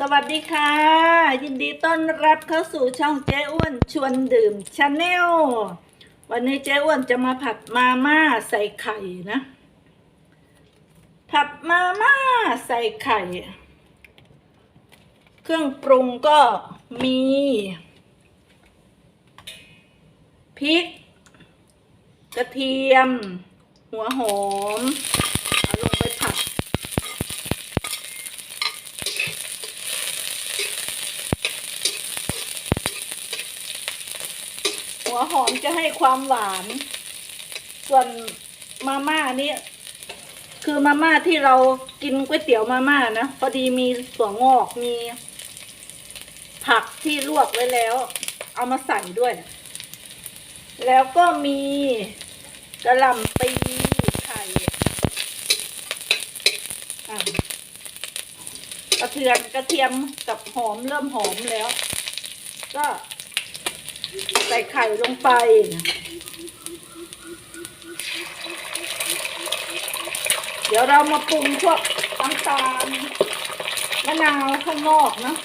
สวัสดีค่ะ ยินดีต้อนรับเข้าสู่ช่องเจ๊อ้วนชวนดื่มชาแนลวันนี้เจ๊อ้วนจะมาผัดมาม่าใส่ไข่นะ ผัดมาม่าใส่ไข่ เครื่องปรุงก็มีพริก กระเทียม หัวหอม เอาลงไปผัด หัวหอมจะให้ความหวาน ส่วนมาม่านี่คือมาม่าที่เรากินก๋วยเตี๋ยวมาม่านะพอดีมีถั่วงอกมี ผักที่ลวกไว้แล้ว เอามาใส่ด้วย แล้วก็มีกระหล่ำปีไข่กระเทียมกระเทียมกับหอมเริ่มหอมแล้ว ก็ ใส่ไข่ลงไปเดี๋ยวเรามาปรุงพวกน้ำตาลมะนาวข้างนอกเนาะ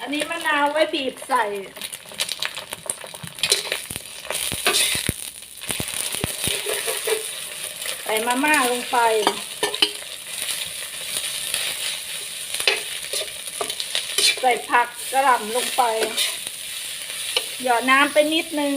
อันนี้มะนาวไว้บีบใส่ ใส่มาม่าลงไป ใส่ผักกระหล่ำลงไป หยอดน้ำไปนิดนึง